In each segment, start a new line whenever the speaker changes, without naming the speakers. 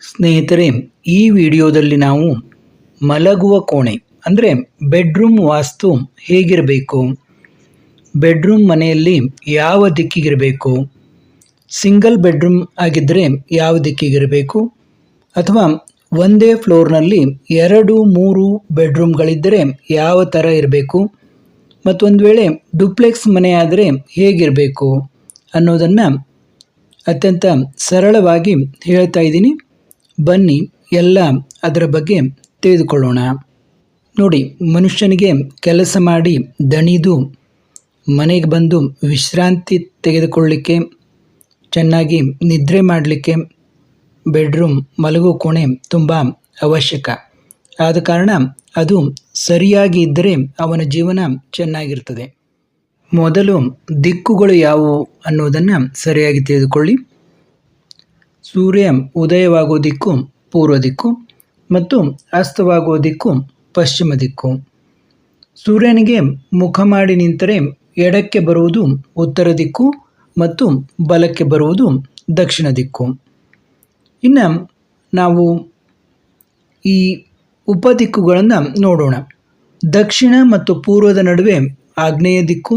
ಸ್ನೇಹಿತರೆ, ಈ ವಿಡಿಯೋದಲ್ಲಿ ನಾವು ಮಲಗುವ ಕೋಣೆ, ಅಂದರೆ ಬೆಡ್ರೂಮ್ ವಾಸ್ತು ಹೇಗಿರಬೇಕು? ಬೆಡ್ರೂಮ್ ಮನೆಯಲ್ಲಿ ಯಾವ ದಿಕ್ಕಿಗಿರಬೇಕು? ಸಿಂಗಲ್ ಬೆಡ್ರೂಮ್ ಆಗಿದ್ದರೆ ಯಾವ ದಿಕ್ಕಿಗಿರಬೇಕು? ಅಥವಾ ಒಂದೇ ಫ್ಲೋರ್ನಲ್ಲಿ ಎರಡು, ಮೂರು ಬೆಡ್ರೂಮ್ಗಳಿದ್ದರೆ ಯಾವ ಥರ ಇರಬೇಕು? ಮತ್ತೊಂದು ವೇಳೆ ಡುಪ್ಲೆಕ್ಸ್ ಮನೆ ಆದರೆ ಹೇಗಿರಬೇಕು ಅನ್ನೋದನ್ನು ಅತ್ಯಂತ ಸರಳವಾಗಿ ಹೇಳ್ತಾ ಇದ್ದೀನಿ. ಬನ್ನಿ, ಎಲ್ಲ ಅದರ ಬಗ್ಗೆ ತಿಳಿದುಕೊಳ್ಳೋಣ. ನೋಡಿ, ಮನುಷ್ಯನಿಗೆ ಕೆಲಸ ಮಾಡಿ ದಣಿದು ಮನೆಗೆ ಬಂದು ವಿಶ್ರಾಂತಿ ತೆಗೆದುಕೊಳ್ಳಲಿಕ್ಕೆ ಚೆನ್ನಾಗಿ ನಿದ್ರೆ ಮಾಡಲಿಕ್ಕೆ ಬೆಡ್ರೂಮ್ ಮಲಗೋ ಕೋಣೆ ತುಂಬ ಅವಶ್ಯಕ. ಆದ ಕಾರಣ ಅದು ಸರಿಯಾಗಿ ಇದ್ದರೆ ಅವನ ಜೀವನ ಚೆನ್ನಾಗಿರ್ತದೆ ಮೊದಲು ದಿಕ್ಕುಗಳು ಯಾವುವು ಅನ್ನೋದನ್ನು ಸರಿಯಾಗಿ ತಿಳಿದುಕೊಳ್ಳಿ. ಸೂರ್ಯ ಉದಯವಾಗುವ ದಿಕ್ಕು ಪೂರ್ವ ದಿಕ್ಕು ಮತ್ತು ಅಸ್ತವಾಗುವ ದಿಕ್ಕು ಪಶ್ಚಿಮ ದಿಕ್ಕು ಸೂರ್ಯನಿಗೆ ಮುಖ ಮಾಡಿ ನಿಂತರೆ ಎಡಕ್ಕೆ ಬರುವುದು ಉತ್ತರ ದಿಕ್ಕು ಮತ್ತು ಬಲಕ್ಕೆ ಬರುವುದು ದಕ್ಷಿಣ ದಿಕ್ಕು ಇನ್ನು ನಾವು ಈ ಉಪದಿಕ್ಕುಗಳನ್ನು ನೋಡೋಣ. ದಕ್ಷಿಣ ಮತ್ತು ಪೂರ್ವದ ನಡುವೆ ಆಗ್ನೇಯ ದಿಕ್ಕು,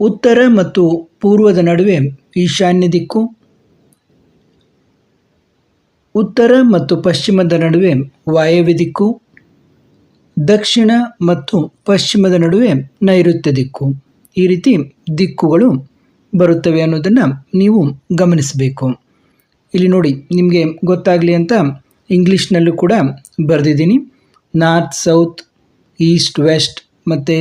ಉತ್ತರ ಮತ್ತು ಪೂರ್ವದ ನಡುವೆ ಈಶಾನ್ಯ ದಿಕ್ಕು ಉತ್ತರ ಮತ್ತು ಪಶ್ಚಿಮದ ನಡುವೆ ವಾಯವ್ಯ ದಿಕ್ಕು ದಕ್ಷಿಣ ಮತ್ತು ಪಶ್ಚಿಮದ ನಡುವೆ ನೈಋತ್ಯ ದಿಕ್ಕು. ಈ ರೀತಿ ದಿಕ್ಕುಗಳು ಬರುತ್ತವೆ ಅನ್ನೋದನ್ನು ನೀವು ಗಮನಿಸಬೇಕು. ಇಲ್ಲಿ ನೋಡಿ, ನಿಮಗೆ ಗೊತ್ತಾಗಲಿ ಅಂತ ಇಂಗ್ಲೀಷ್ನಲ್ಲೂ ಕೂಡ ಬರೆದಿದ್ದೀನಿ. ನಾರ್ತ್, ಸೌತ್, ಈಸ್ಟ್, ವೆಸ್ಟ್ ಮತ್ತು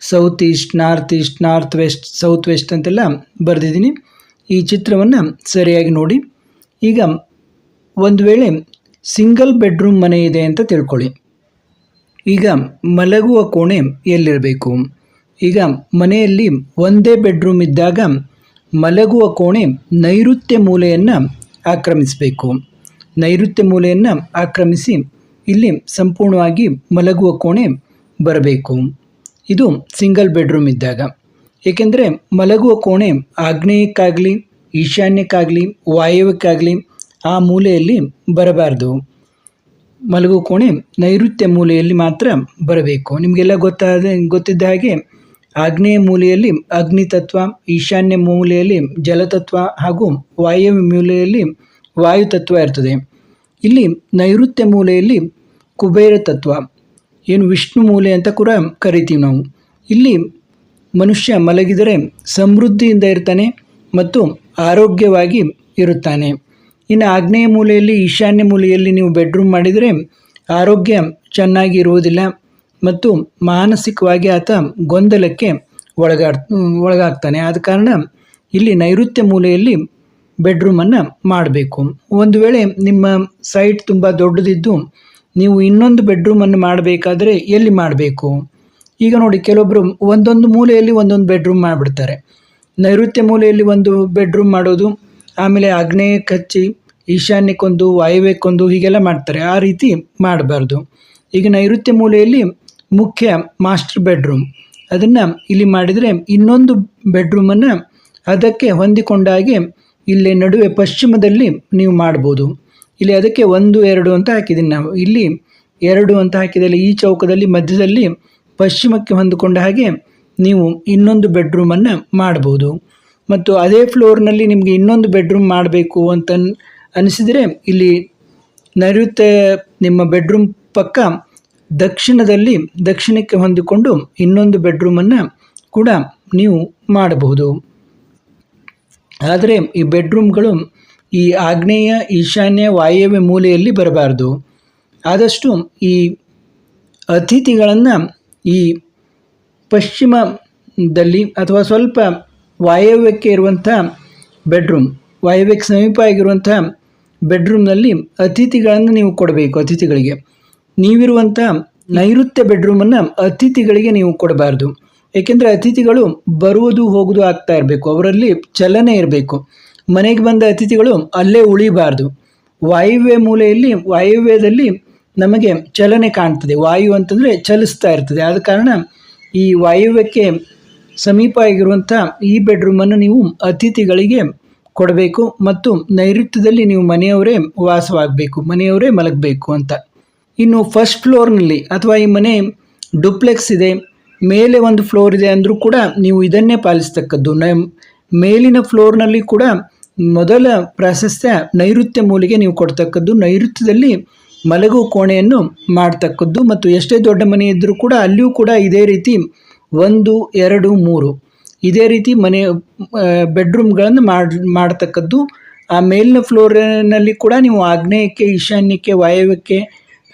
south east, north east, north west, south west ಅಂತೆಲ್ಲ ಬರೆದಿದ್ದೀನಿ. ಈ ಚಿತ್ರವನ್ನು ಸರಿಯಾಗಿ ನೋಡಿ. ಈಗ ಒಂದು ವೇಳೆ ಸಿಂಗಲ್ ಬೆಡ್ರೂಮ್ ಮನೆ ಇದೆ ಅಂತ ತಿಳ್ಕೊಳ್ಳಿ. ಈಗ ಮಲಗುವ ಕೋಣೆ ಎಲ್ಲಿರಬೇಕು? ಈಗ ಮನೆಯಲ್ಲಿ ಒಂದೇ ಬೆಡ್ರೂಮ್ ಇದ್ದಾಗ ಮಲಗುವ ಕೋಣೆ ನೈಋತ್ಯ ಮೂಲೆಯನ್ನು ಆಕ್ರಮಿಸಬೇಕು. ನೈಋತ್ಯ ಮೂಲೆಯನ್ನು ಆಕ್ರಮಿಸಿ ಇಲ್ಲಿ ಸಂಪೂರ್ಣವಾಗಿ ಮಲಗುವ ಕೋಣೆ ಬರಬೇಕು. ಇದು ಸಿಂಗಲ್ ಬೆಡ್ರೂಮ್ ಇದ್ದಾಗ. ಏಕೆಂದರೆ ಮಲಗುವ ಕೋಣೆ ಆಗ್ನೇಯಕ್ಕಾಗಲಿ, ಈಶಾನ್ಯಕ್ಕಾಗಲಿ, ವಾಯವ್ಯಕ್ಕಾಗಲಿ ಆ ಮೂಲೆಯಲ್ಲಿ ಬರಬಾರ್ದು. ಮಲಗು ಕೋಣೆ ನೈಋತ್ಯ ಮೂಲೆಯಲ್ಲಿ ಮಾತ್ರ ಬರಬೇಕು. ನಿಮಗೆಲ್ಲ ಗೊತ್ತಾದ, ಗೊತ್ತಿದ್ದ ಹಾಗೆ ಆಗ್ನೇಯ ಮೂಲೆಯಲ್ಲಿ ಅಗ್ನಿ ತತ್ವ, ಈಶಾನ್ಯ ಮೂಲೆಯಲ್ಲಿ ಜಲತತ್ವ ಹಾಗೂ ವಾಯು ಮೂಲೆಯಲ್ಲಿ ವಾಯುತತ್ವ ಇರ್ತದೆ. ಇಲ್ಲಿ ನೈಋತ್ಯ ಮೂಲೆಯಲ್ಲಿ ಕುಬೇರ ತತ್ವ, ಏನು ವಿಷ್ಣು ಮೂಲೆ ಅಂತ ಕೂಡ ಕರಿತೀವಿ ನಾವು. ಇಲ್ಲಿ ಮನುಷ್ಯ ಮಲಗಿದರೆ ಸಮೃದ್ಧಿಯಿಂದ ಇರ್ತಾನೆ ಮತ್ತು ಆರೋಗ್ಯವಾಗಿ ಇರುತ್ತಾನೆ. ಇನ್ನು ಆಗ್ನೇಯ ಮೂಲೆಯಲ್ಲಿ, ಈಶಾನ್ಯ ಮೂಲೆಯಲ್ಲಿ ನೀವು ಬೆಡ್ರೂಮ್ ಮಾಡಿದರೆ ಆರೋಗ್ಯ ಚೆನ್ನಾಗಿ ಇರುವುದಿಲ್ಲ ಮತ್ತು ಮಾನಸಿಕವಾಗಿ ಆತ ಗೊಂದಲಕ್ಕೆ ಒಳಗಾಡ್, ಒಳಗಾಗ್ತಾನೆ. ಆದ ಕಾರಣ ಇಲ್ಲಿ ನೈಋತ್ಯ ಮೂಲೆಯಲ್ಲಿ ಬೆಡ್ರೂಮನ್ನು ಮಾಡಬೇಕು. ಒಂದು ವೇಳೆ ನಿಮ್ಮ ಸೈಟ್ ತುಂಬ ದೊಡ್ಡದಿದ್ದು, ನೀವು ಇನ್ನೊಂದು ಬೆಡ್ರೂಮನ್ನು ಮಾಡಬೇಕಾದ್ರೆ ಎಲ್ಲಿ ಮಾಡಬೇಕು? ಈಗ ನೋಡಿ ಕೆಲವೊಬ್ಬರು ಒಂದೊಂದು ಮೂಲೆಯಲ್ಲಿ ಒಂದೊಂದು ಬೆಡ್ರೂಮ್ ಮಾಡಿಬಿಡ್ತಾರೆ. ನೈಋತ್ಯ ಮೂಲೆಯಲ್ಲಿ ಒಂದು ಬೆಡ್ರೂಮ್ ಮಾಡೋದು, ಆಮೇಲೆ ಆಗ್ನೇಯಕ್ಕೆ ಹಚ್ಚಿ ಈಶಾನ್ಯಕ್ಕೊಂದು, ವಾಯುವ್ಯಕ್ಕೊಂದು ಹೀಗೆಲ್ಲ ಮಾಡ್ತಾರೆ. ಆ ರೀತಿ ಮಾಡಬಾರ್ದು. ಈಗ ನೈಋತ್ಯ ಮೂಲೆಯಲ್ಲಿ ಮುಖ್ಯ ಮಾಸ್ಟರ್ ಬೆಡ್ರೂಮ್. ಅದನ್ನು ಇಲ್ಲಿ ಮಾಡಿದರೆ ಇನ್ನೊಂದು ಬೆಡ್ರೂಮನ್ನು ಅದಕ್ಕೆ ಹೊಂದಿಕೊಂಡಾಗೆ ಇಲ್ಲಿ ನಡುವೆ ಪಶ್ಚಿಮದಲ್ಲಿ ನೀವು ಮಾಡ್ಬೋದು. ಇಲ್ಲಿ ಅದಕ್ಕೆ ಒಂದು, ಎರಡು ಅಂತ ಹಾಕಿದ್ದೀನಿ ನಾವು. ಇಲ್ಲಿ ಎರಡು ಅಂತ ಹಾಕಿದಲ್ಲಿ ಈ ಚೌಕದಲ್ಲಿ, ಮಧ್ಯದಲ್ಲಿ ಪಶ್ಚಿಮಕ್ಕೆ ಹೊಂದಿಕೊಂಡ ಹಾಗೆ ನೀವು ಇನ್ನೊಂದು ಬೆಡ್ರೂಮನ್ನು ಮಾಡ್ಬೋದು. ಮತ್ತು ಅದೇ ಫ್ಲೋರ್ನಲ್ಲಿ ನಿಮಗೆ ಇನ್ನೊಂದು ಬೆಡ್ರೂಮ್ ಮಾಡಬೇಕು ಅಂತ ಅನಿಸಿದರೆ ಇಲ್ಲಿ ನೈಋತ್ಯ ನಿಮ್ಮ ಬೆಡ್ರೂಮ್ ಪಕ್ಕ ದಕ್ಷಿಣದಲ್ಲಿ ದಕ್ಷಿಣಕ್ಕೆ ಹೊಂದಿಕೊಂಡು ಇನ್ನೊಂದು ಬೆಡ್ರೂಮನ್ನು ಕೂಡ ನೀವು ಮಾಡಬಹುದು. ಆದರೆ ಈ ಬೆಡ್ರೂಮ್ಗಳು ಈ ಆಗ್ನೇಯ, ಈಶಾನ್ಯ ವಾಯವ್ಯ ಮೂಲೆಯಲ್ಲಿ ಬರಬಾರ್ದು. ಆದಷ್ಟು ಈ ಅತಿಥಿಗಳನ್ನು ಈ ಪಶ್ಚಿಮದಲ್ಲಿ ಅಥವಾ ಸ್ವಲ್ಪ ವಾಯವ್ಯಕ್ಕೆ ಇರುವಂಥ ಬೆಡ್ರೂಮ್ ವಾಯವ್ಯಕ್ಕೆ ಸಮೀಪ ಆಗಿರುವಂಥ ಬೆಡ್ರೂಮ್ನಲ್ಲಿ ಅತಿಥಿಗಳನ್ನು ನೀವು ಕೊಡಬೇಕು, ಅತಿಥಿಗಳಿಗೆ. ನೀವಿರುವಂಥ ನೈಋತ್ಯ ಬೆಡ್ರೂಮನ್ನು ಅತಿಥಿಗಳಿಗೆ ನೀವು ಕೊಡಬಾರ್ದು. ಏಕೆಂದರೆ ಅತಿಥಿಗಳು ಬರುವುದು ಹೋಗುವುದು ಆಗ್ತಾ ಇರಬೇಕು, ಅವರಲ್ಲಿ ಚಲನೆ ಇರಬೇಕು. ಮನೆಗೆ ಬಂದ ಅತಿಥಿಗಳು ಅಲ್ಲೇ ಉಳಿಬಾರ್ದು. ವಾಯುವ್ಯ ಮೂಲೆಯಲ್ಲಿ, ವಾಯುವ್ಯದಲ್ಲಿ ನಮಗೆ ಚಲನೆ ಕಾಣ್ತದೆ. ವಾಯು ಅಂತಂದರೆ ಚಲಿಸ್ತಾ ಇರ್ತದೆ. ಆದ ಕಾರಣ ಈ ವಾಯುವ್ಯಕ್ಕೆ ಸಮೀಪ ಆಗಿರುವಂಥ ಈ ಬೆಡ್ರೂಮನ್ನು ನೀವು ಅತಿಥಿಗಳಿಗೆ ಕೊಡಬೇಕು ಮತ್ತು ನೈಋತ್ಯದಲ್ಲಿ ನೀವು ಮನೆಯವರೇ ವಾಸವಾಗಬೇಕು, ಮನೆಯವರೇ ಮಲಗಬೇಕು ಅಂತ. ಇನ್ನು ಫಸ್ಟ್ ಫ್ಲೋರ್ನಲ್ಲಿ ಅಥವಾ ಈ ಮನೆ ಡುಪ್ಲೆಕ್ಸ್ ಇದೆ, ಮೇಲೆ ಒಂದು ಫ್ಲೋರ್ ಇದೆ ಅಂದರೂ ಕೂಡ ನೀವು ಇದನ್ನೇ ಪಾಲಿಸ್ತಕ್ಕದ್ದು. ನ, ಮೇಲಿನ ಫ್ಲೋರ್ನಲ್ಲಿ ಕೂಡ ಮೊದಲ ಪ್ರಾಶಸ್ತ್ಯ ನೈಋತ್ಯ ಮೂಲಿಗೆ ನೀವು ಕೊಡ್ತಕ್ಕದ್ದು. ನೈಋತ್ಯದಲ್ಲಿ ಮಲಗು ಕೋಣೆಯನ್ನು ಮಾಡ್ತಕ್ಕದ್ದು ಮತ್ತು ಎಷ್ಟೇ ದೊಡ್ಡ ಮನೆ ಇದ್ದರೂ ಕೂಡ ಅಲ್ಲಿಯೂ ಕೂಡ ಇದೇ ರೀತಿ ಒಂದು, ಎರಡು, ಮೂರು. ಇದೇ ರೀತಿ ಮನೆ ಬೆಡ್ರೂಮ್ಗಳನ್ನು ಮಾಡಿ, ಮಾಡ್ತಕ್ಕದ್ದು. ಆ ಮೇಲಿನ ಫ್ಲೋರಿನಲ್ಲಿ ಕೂಡ ನೀವು ಆಗ್ನೇಯಕ್ಕೆ, ಈಶಾನ್ಯಕ್ಕೆ, ವಾಯವ್ಯಕ್ಕೆ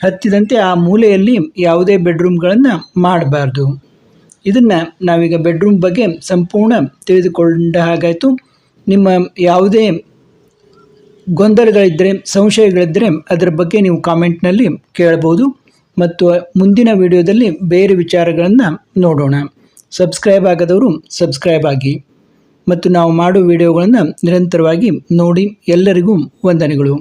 ಹತ್ತಿದಂತೆ ಆ ಮೂಲೆಯಲ್ಲಿ ಯಾವುದೇ ಬೆಡ್ರೂಮ್ಗಳನ್ನು ಮಾಡಬಾರ್ದು. ಇದನ್ನು ನಾವೀಗ ಬೆಡ್ರೂಮ್ ಬಗ್ಗೆ ಸಂಪೂರ್ಣ ತಿಳಿದುಕೊಂಡ ಹಾಗಾಯಿತು. ನಿಮ್ಮ ಯಾವುದೇ ಗೊಂದಲಗಳಿದ್ದರೆ ಸಂಶಯಗಳಿದ್ದರೆ ಅದರ ಬಗ್ಗೆ ನೀವು ಕಾಮೆಂಟ್ನಲ್ಲಿ ಕೇಳಬಹುದು. ಮತ್ತು ಮುಂದಿನ ವಿಡಿಯೋದಲ್ಲಿ ಬೇರೆ ವಿಚಾರಗಳನ್ನು ನೋಡೋಣ. ಸಬ್ಸ್ಕ್ರೈಬ್ ಆಗದವರು ಸಬ್ಸ್ಕ್ರೈಬ್ ಆಗಿ ಮತ್ತು ನಾವು ಮಾಡುವ ವಿಡಿಯೋಗಳನ್ನು ನಿರಂತರವಾಗಿ ನೋಡಿ ಎಲ್ಲರಿಗೂ ವಂದನೆಗಳು.